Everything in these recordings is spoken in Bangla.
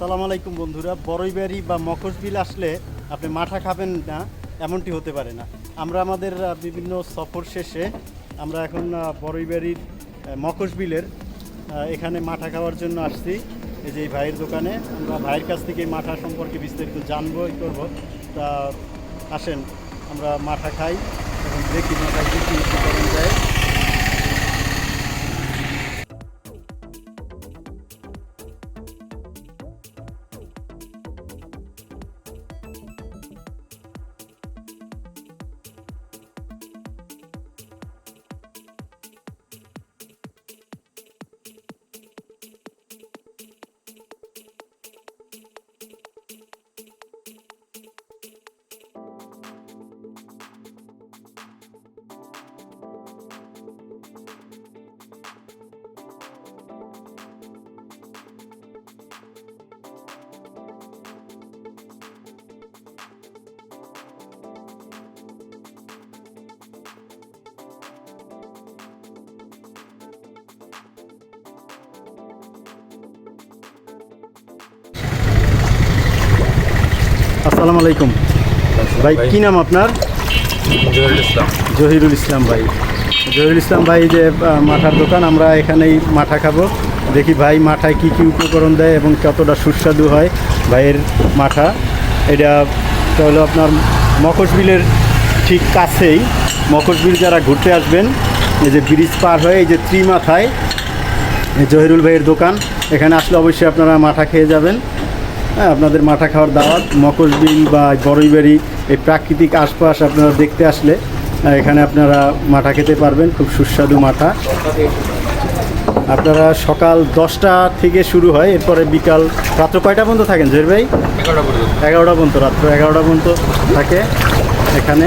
আসসালামু আলাইকুম বন্ধুরা। বড়ইবাড়ি বা মকশবিল আসলে আপনি মাঠা খাবেন না, এমনটি হতে পারে না। আমরা আমাদের বিভিন্ন সফর শেষে আমরা এখন বড়ইবাড়ির মকশবিলের এখানে মাঠা খাওয়ার জন্য আসছি। এই যে ভাইয়ের দোকানে, আমরা ভাইয়ের কাছ থেকে মাঠা সম্পর্কে বিস্তারিত জানব, ই করব। তা আসেন, আমরা মাঠা খাই এবং দেখি মাঠা কী যায় আসসালামু আলাইকুম। ভাই কি নাম আপনার? জহিরুল ইসলাম। জহিরুল ইসলাম ভাই। জহিরুল ইসলাম ভাই যে মাঠার দোকান আমরা এখানেই মাঠা খাব। দেখি ভাই মাঠায় কি কি উপকরণ দেয় এবং কতটা সুস্বাদু হয় ভাইয়ের মাঠা। এটা এটা হলো আপনার মকশবিলের ঠিক কাছেই। মকশবিল যারা ঘুরতে আসবেন এই যে ব্রিজ পার হয়ে এই যে ত্রিমাথায় এই জহিরুল ভাইয়ের দোকান। এখানে আসলে অবশ্যই আপনারা মাঠা খেয়ে যাবেন। হ্যাঁ আপনাদের মাঠা খাওয়ার দাওয়াত মকশবিল বা বড়ইবাড়ি এই প্রাকৃতিক আশপাশ আপনারা দেখতে আসলে এখানে আপনারা মাঠা খেতে পারবেন খুব সুস্বাদু মাঠা। আপনারা সকাল দশটা থেকে শুরু হয় এরপরে বিকাল রাত্র কয়টা পর্যন্ত থাকেন জহির ভাই? এগারোটা পর্যন্ত। এগারোটা পর্যন্ত রাত্র এগারোটা পর্যন্ত থাকে এখানে।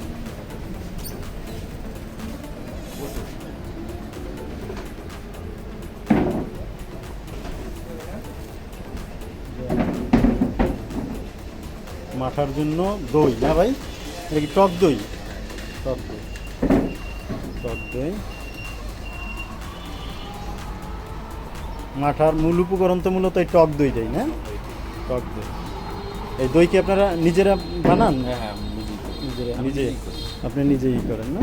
মাথার জন্য দই না ভাই? এটা কি টক দই? টক দই। টক দই। মাঠার মূল উপকরণ তো মূলত এই টক দই দেয় না? টক দই। এই দই কি আপনারা নিজেরা বানান? হ্যাঁ হ্যাঁ নিজেরা নিজে। আপনি নিজেই করেন না?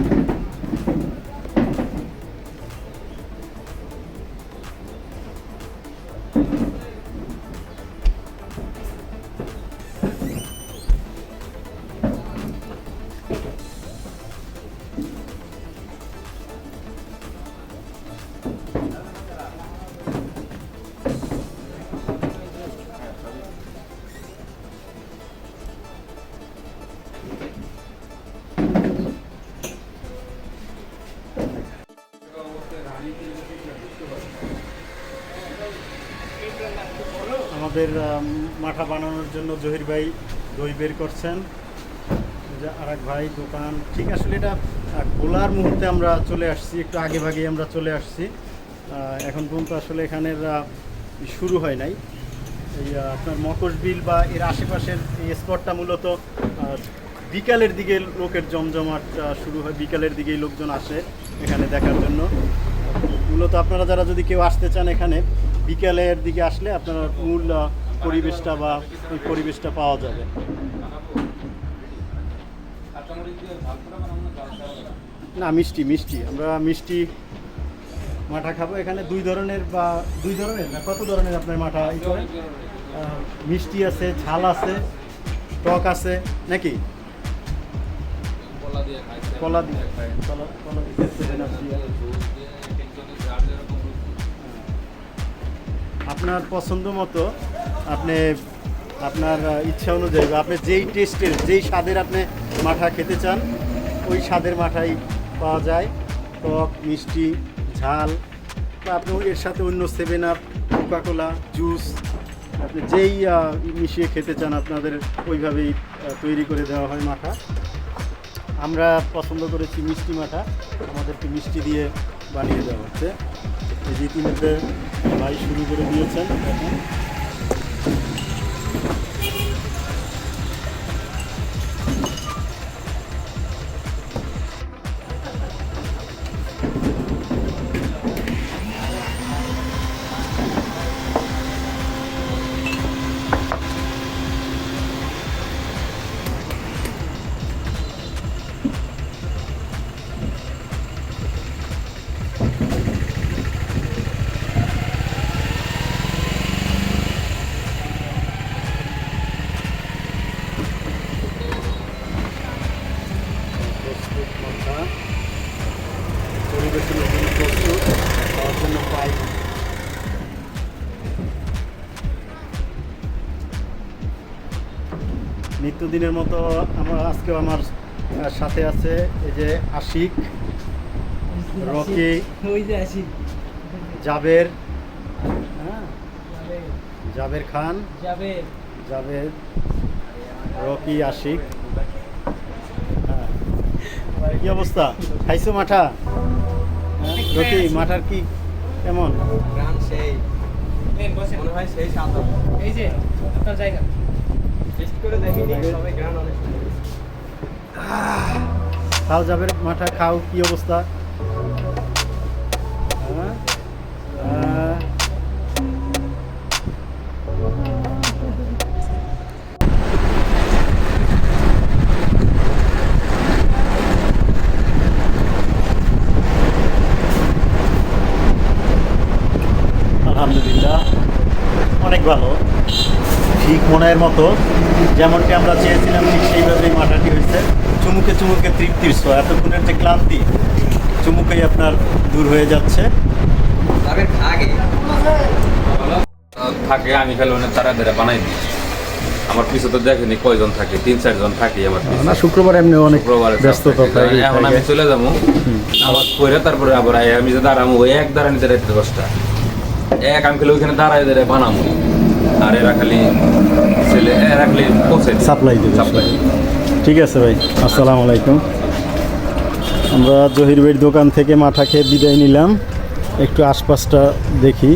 আমাদের মাঠা বানানোর জন্য জহির ভাই দই বের করছেন। আর এক ভাই, দোকান। ঠিক আসলে এটা খোলার মুহূর্তে আমরা চলে আসছি, একটু আগে ভাগে আমরা চলে আসছি। এখন পর্যন্ত আসলে এখানের শুরু হয় নাই। এই আপনার মকশবিল বা এর আশেপাশের এই স্পটটা মূলত বিকালের দিকে লোকের জমজমাট শুরু হয়। বিকালের দিকেই লোকজন আসে এখানে দেখার জন্য। মূলত আপনারা যারা যদি কেউ আসতে চান এখানে বিকালের দিকে আসলে আপনার মূল পরিবেশটা বা ওই পরিবেশটা পাওয়া যাবে। না মিষ্টি মিষ্টি। আমরা মিষ্টি মাঠা খাব। এখানে দুই ধরনের বা দুই ধরনের না কত ধরনের আপনার মাঠা ই করেন? মিষ্টি আছে ঝাল আছে টক আছে নাকি? কলা দিয়ে কলা দিয়ে কলা দিয়ে আপনার পছন্দ মতো আপনি, আপনার ইচ্ছা অনুযায়ী বা আপনি যেই টেস্টের যেই স্বাদের আপনি মাঠা খেতে চান, ওই স্বাদের মাঠাই পাওয়া যায়। টক, মিষ্টি, ঝাল, বা আপনি এর সাথে অন্য সেভেন আপ কোকাকোলা জুস আপনি যেই মিশিয়ে খেতে চান, আপনাদের ওইভাবেই তৈরি করে দেওয়া হয় মাঠা। আমরা পছন্দ করেছি মিষ্টি মাঠা, আমাদেরকে মিষ্টি দিয়ে বানিয়ে দেওয়া হচ্ছে। এই ইতিমধ্যে শুরু করে দিয়েছেন। এখন নিত্যদিনের মতো আমার আজকেও আমার সাথে আছে এই যে আশিক রকি ওই যে আসি জাবের হ্যাঁ? জাবের। খান জাবের। রকি আশিক। হ্যাঁ। কি অবস্থা? খাইছো মাঠা? হ্যাঁ? রকি মাঠার কি কেমন? গ্রাম সেই। মনে হয় সেই এই যে আপনার জায়গা। খাও যাবে মাঠা খাও কি অবস্থা হ্যাঁ? ঠিক মতো যেমনটি আমরা চেয়েছিলাম ঠিক সেইভাবেই মাঠাটি হয়েছে। চুমুকে চুমুকে তৃপ্তির ছোঁয়া এতক্ষণের যে ক্লান্তি চুমুকেই আপনার দূর হয়ে যাচ্ছে। থাকে আমি খেলে মানে তারা ধরে বানাই দিই। আমার পিছু তো দেখেনি কয়জন থাকে তিন চারজন থাকি আমার না শুক্রবার এমনি অনেক শুক্রবারে ব্যস্ততা থাকে। থাকে এখন আমি চলে যাব। আবার কইরা তারপরে আবার আমি যে দাঁড়াবো ওই এক দাঁড়ানি দাঁড়াইতে দশটা। এক আমি খেলে ওইখানে দাঁড়াই দাঁড়াই বানাবো আর এরা খালি ছেলে এরা খালি পৌঁছে সাপ্লাই দেবে সাপ্লাই ঠিক আছে ভাই আসসালামু আলাইকুম। আমরা জহির ভাইয়ের দোকান থেকে মাথা খেয়ে বিদায় নিলাম। একটু আশপাশটা দেখি।